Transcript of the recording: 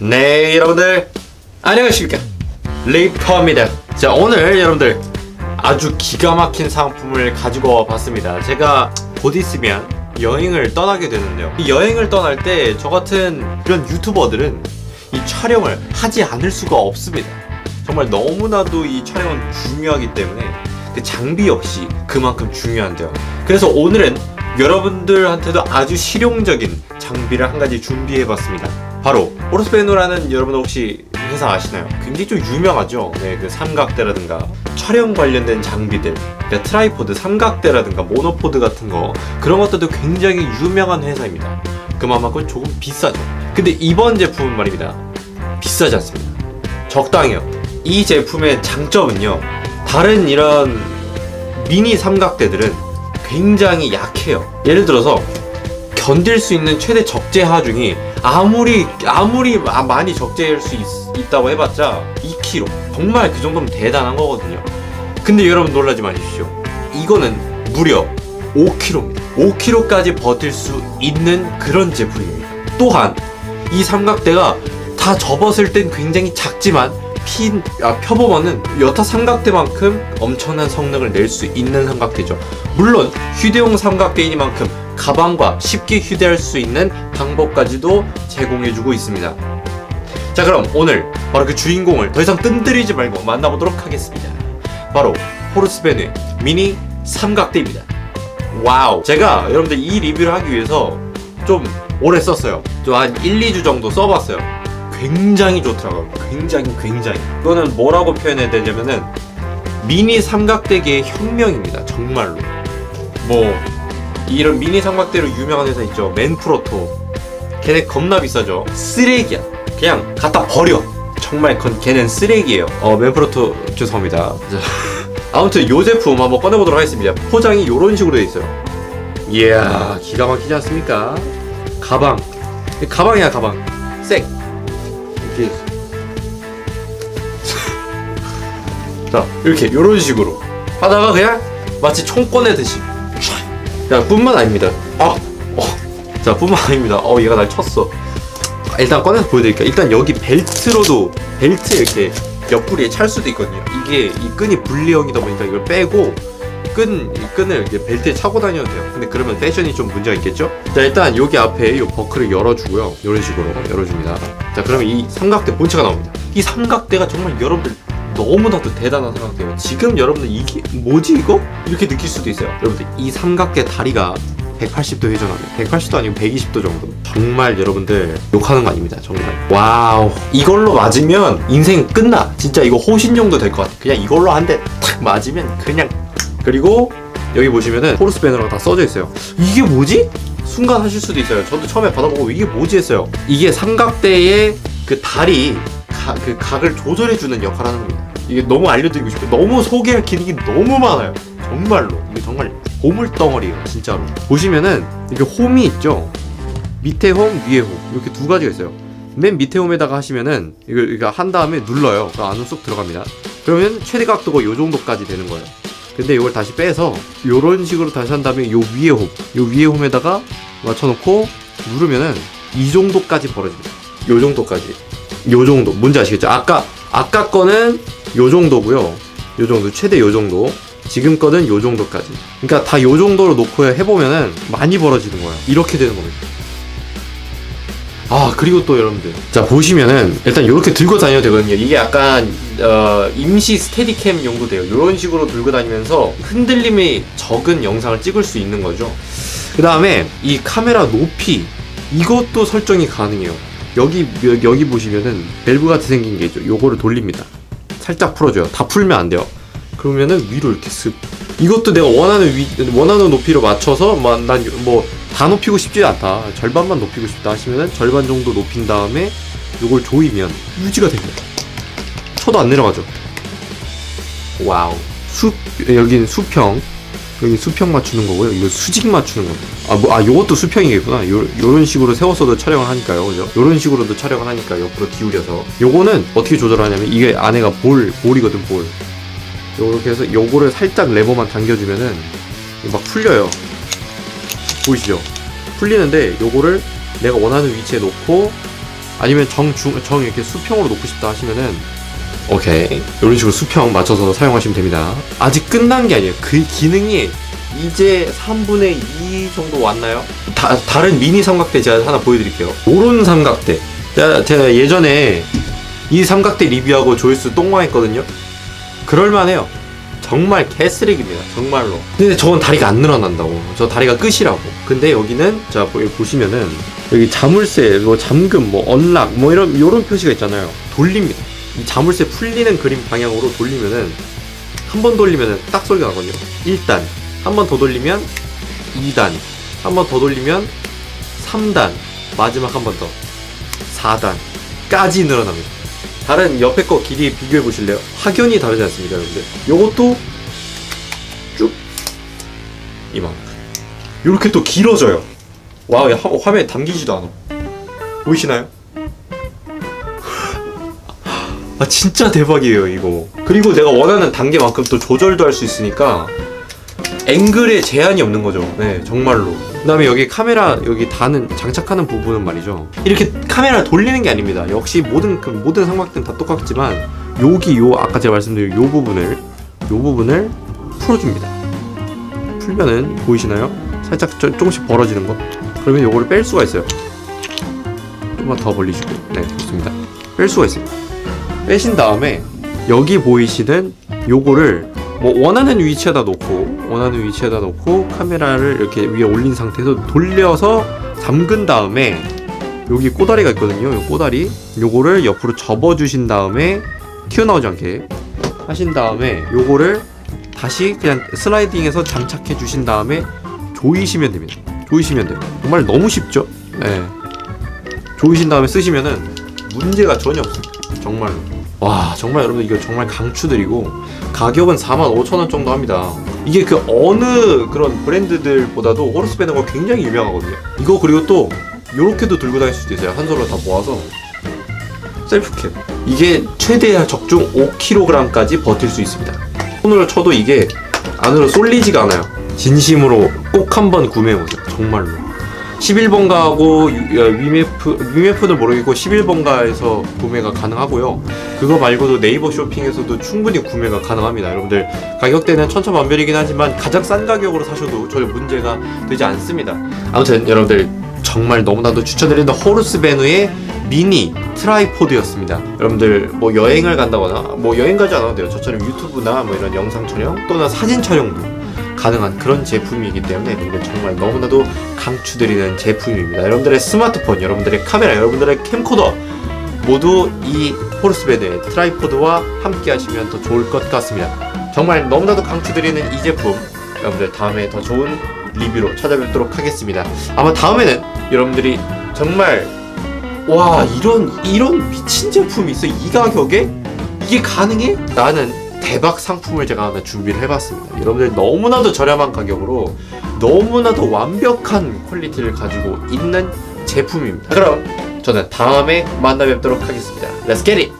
네 여러분들. 안녕하십니까. 리퍼입니다. 자 오늘 여러분들 아주 기가 막힌 상품을 가지고 와봤습니다. 제가 곧 있으면 여행을 떠나게 되는데요. 이 여행을 떠날 때 저 같은 이런 유튜버들은 이 촬영을 하지 않을 수가 없습니다. 정말 너무나도 이 촬영은 중요하기 때문에 그 장비 역시 그만큼 중요한데요. 그래서 오늘은 여러분들한테도 아주 실용적인 장비를 한 가지 준비해봤습니다 바로 오르스베노라는 여러분 혹시 회사 아시나요? 굉장히 좀 유명하죠. 네, 그 삼각대라든가 촬영 관련된 장비들, 그러니까 트라이포드, 삼각대라든가 모노포드 같은 거 그런 것들도 굉장히 유명한 회사입니다. 그만큼 조금 비싸죠. 근데 이번 제품은 말입니다. 비싸지 않습니다. 적당해요. 이 제품의 장점은요. 다른 이런 미니 삼각대들은 굉장히 약해요. 예를 들어서 견딜 수 있는 최대 적재 하중이 아무리 아무리 마- 많이 적재할 수 있, 다고 해봤자 2kg 정말 그 정도면 대단한 거거든요. 근데 여러분 놀라지 마십시오. 이거는 무려 5kg입니다. 5kg까지 버틸 수 있는 그런 제품입니다. 또한 이 삼각대가 다 접었을 땐 굉장히 작지만 핀, 아, 펴보면은 여타 삼각대만큼 엄청난 성능을 낼 수 있는 삼각대죠. 물론 휴대용 삼각대이니만큼 가방과 쉽게 휴대할 수 있는 방법까지도 제공해주고 있습니다. 자 그럼 오늘 바로 그 주인공을 더 이상 뜸들이지 말고 만나보도록 하겠습니다. 바로 호르스베누의 미니 삼각대입니다. 와우. 제가 여러분들 이 리뷰를 하기 위해서 좀 오래 썼어요. 좀한 1, 2주 정도 써봤어요. 굉장히 좋더라고요. 굉장히 굉장히. 이거는 뭐라고 표현해야 되냐면은 미니 삼각대계의 혁명입니다. 정말로. 뭐 이런 미니 삼각대로 유명한 회사 있죠. 맨프로토. 걔네 겁나 비싸죠. 쓰레기야. 그냥 갖다 버려. 정말 건 걔는 쓰레기예요. 어 맨프로토 죄송합니다. 자, 아무튼 요 제품 한번 꺼내보도록 하겠습니다. 포장이 이런 식으로 돼 있어요. 이야 기가 막히지 않습니까? 가방. 가방이야 가방. 색. 이렇게. 자 이렇게 이런 식으로 하다가 그냥 마치 총 꺼내듯이. 자 뿐만 아닙니다. 아, 어. 자 뿐만 아닙니다. 어 얘가 날 쳤어. 일단 꺼내서 보여드릴게요. 일단 여기 벨트로도 벨트 이렇게 옆구리에 찰 수도 있거든요. 이게 이 끈이 분리형이다 보니까 이걸 빼고 끈, 이 끈을 이렇게 벨트에 차고 다녀도 돼요. 근데 그러면 패션이 좀 문제가 있겠죠? 자, 일단 여기 앞에 이 버클을 열어주고요. 이런 식으로 열어줍니다. 자, 그러면 이 삼각대 본체가 나옵니다. 이 삼각대가 정말 여러분들 너무나도 대단한 삼각대예요. 지금 여러분들 이게 뭐지 이거? 이렇게 느낄 수도 있어요. 여러분들 이 삼각대 다리가 180도 회전합니다. 180도 아니고 120도 정도. 정말 여러분들 욕하는 거 아닙니다. 정말. 와우. 이걸로 맞으면 인생 끝나. 진짜 이거 호신 정도 될 것 같아. 그냥 이걸로 한 대 탁 맞으면 그냥. 그리고 여기 보시면은 포르스 배너가 다 써져 있어요. 이게 뭐지? 순간 하실 수도 있어요. 저도 처음에 받아보고 이게 뭐지 했어요. 이게 삼각대의 그 다리 가, 그 각을 조절해주는 역할을 하는 겁니다. 이게 너무 알려드리고 싶어요. 너무 소개할 기능이 너무 많아요. 정말로 이게 정말 보물 덩어리예요, 진짜로. 보시면은 이게 홈이 있죠. 밑에 홈, 위에 홈 이렇게 두 가지가 있어요. 맨 밑에 홈에다가 하시면은 이거 이거 한 다음에 눌러요. 그 안으로 쏙 들어갑니다. 그러면 최대 각도가 요 정도까지 되는 거예요. 근데 이걸 다시 빼서 요런 식으로 다시 한 다음에 요 위에 홈, 요 위에 홈에다가 맞춰놓고 누르면은 이 정도까지 벌어집니다. 요 정도까지. 요 정도. 뭔지 아시겠죠? 아까 아까 거는 요 정도고요. 요 정도 최대 요 정도. 지금 거는 요 정도까지. 그러니까 다 요 정도로 놓고 해보면은 많이 벌어지는 거예요. 이렇게 되는 겁니다. 아 그리고 또 여러분들 자 보시면은 일단 이렇게 들고 다녀도 되거든요 이게 약간 어, 임시 스테디캠 용도 돼요 이런 식으로 들고 다니면서 흔들림이 적은 영상을 찍을 수 있는 거죠 그 다음에 이 카메라 높이 이것도 설정이 가능해요 여기 여기, 보시면은 밸브 같이 생긴 게 있죠 요거를 돌립니다 살짝 풀어줘요. 다 풀면 안 돼요. 그러면은 위로 이렇게 쓱 이것도 내가 원하는 위 원하는 높이로 맞춰서 난뭐 다 높이고 싶지 않다. 절반만 높이고 싶다 하시면은 절반 정도 높인 다음에 요걸 조이면 유지가 됩니다. 쳐도 안 내려가죠. 와우. 수 여기는 수평 여기 수평 맞추는 거고요. 이거 수직 맞추는 겁니다 아 뭐 아 요것도 수평이겠구나. 요 요런 식으로 세워서도 촬영을 하니까요. 그죠? 요런 식으로도 촬영을 하니까 옆으로 기울여서. 요거는 어떻게 조절하냐면 이게 안에가 볼 볼이거든 볼. 요렇게 해서 요거를 살짝 레버만 당겨주면은 막 풀려요. 보이시죠? 풀리는데 요거를 내가 원하는 위치에 놓고 아니면 정 중 정 이렇게 수평으로 놓고 싶다 하시면은 오케이 이런 식으로 수평 맞춰서 사용하시면 됩니다. 아직 끝난 게 아니에요. 그 기능이 이제 3분의 2 정도 왔나요? 다, 다른 미니 삼각대 제가 하나 보여드릴게요. 오른 삼각대. 제가, 제가 예전에 이 삼각대 리뷰하고 조회수 똥망했거든요. 그럴만해요. 정말 개쓰레기입니다. 정말로. 근데 저건 다리가 안 늘어난다고. 저 다리가 끝이라고. 근데 여기는 자 보시면은 여기 자물쇠, 뭐 잠금, 뭐 언락, 뭐 이런 이런 표시가 있잖아요. 돌립니다. 이 자물쇠 풀리는 그림 방향으로 돌리면은 한 번 돌리면은 딱 소리가 나거든요. 1단. 한 번 더 돌리면 2단. 한 번 더 돌리면 3단. 마지막 한 번 더. 4단까지 늘어납니다. 다른 옆에 거 길이 비교해 보실래요? 확연히 다르지 않습니까, 여러분들? 요것도 쭉 이만. 요렇게 또 길어져요. 와, 화, 화면에 담기지도 않아. 보이시나요? 아 진짜 대박이에요 이거. 그리고 내가 원하는 단계만큼 또 조절도 할 수 있으니까 앵글에 제한이 없는 거죠. 네 정말로. 그 다음에 여기 카메라 여기 다는 장착하는 부분은 말이죠. 이렇게 카메라를 돌리는 게 아닙니다. 역시 모든 그 모든 삼각대는 다 똑같지만 여기 요 아까 제가 말씀드린 요 부분을 요 부분을 풀어줍니다. 풀면은 보이시나요? 살짝 저- 조금씩 벌어지는 거? 그러면 요거를 뺄 수가 있어요. 좀만 더 벌리시고. 네 좋습니다. 뺄 수가 있습니다 빼신 다음에 여기 보이시는 요거를 뭐 원하는 위치에다 놓고 원하는 위치에다 놓고 카메라를 이렇게 위에 올린 상태에서 돌려서 잠근 다음에 여기 꼬다리가 있거든요. 요 꼬다리 요거를 옆으로 접어 주신 다음에 튀어나오지 않게 하신 다음에 요거를 다시 그냥 슬라이딩해서 장착해 주신 다음에 조이시면 됩니다. 조이시면 돼요. 정말 너무 쉽죠? 네. 조이신 다음에 쓰시면은 문제가 전혀 없습니다. 정말로. 와 정말 여러분 이거 정말 강추드리고 가격은 45,000원 정도 합니다. 이게 그 어느 그런 브랜드들보다도 호르스베너가 굉장히 유명하거든요. 이거 그리고 또 요렇게도 들고 다닐 수도 있어요. 한 손으로 다 모아서. 셀프캡 이게 최대 적중 5kg까지 버틸 수 있습니다. 손으로 쳐도 이게 안으로 쏠리지가 않아요. 진심으로 꼭 한번 구매해보세요. 정말로 11번가하고 위메프, 위메프는 모르겠고 11번가에서 구매가 가능하고요. 그거 말고도 네이버 쇼핑에서도 충분히 구매가 가능합니다. 여러분들 가격대는 천차만별이긴 하지만 가장 싼 가격으로 사셔도 전혀 문제가 되지 않습니다. 아무튼 여러분들 정말 너무나도 추천드리는 호르스베누의 미니 트라이포드였습니다. 여러분들 뭐 여행을 간다거나 뭐 여행 가지 않아도 돼요. 저처럼 유튜브나 뭐 이런 영상 촬영 또는 사진 촬영도 가능한 그런 제품이기 때문에 여러분들 정말 너무나도 강추드리는 제품입니다. 여러분들의 스마트폰, 여러분들의 카메라, 여러분들의 캠코더 모두 이 호르스베드의 트라이포드와 함께 하시면 더 좋을 것 같습니다. 정말 너무나도 강추드리는 이 제품 여러분들 다음에 더 좋은 리뷰로 찾아뵙도록 하겠습니다. 아마 다음에는 여러분들이 정말 와 이런 이런 미친 제품이 있어 이 가격에 이게 가능해? 라는 대박 상품을 제가 하나 준비를 해봤습니다. 여러분들 너무나도 저렴한 가격으로 너무나도 완벽한 퀄리티를 가지고 있는 제품입니다. 그럼 저는 다음에 만나 뵙도록 하겠습니다. Let's get it!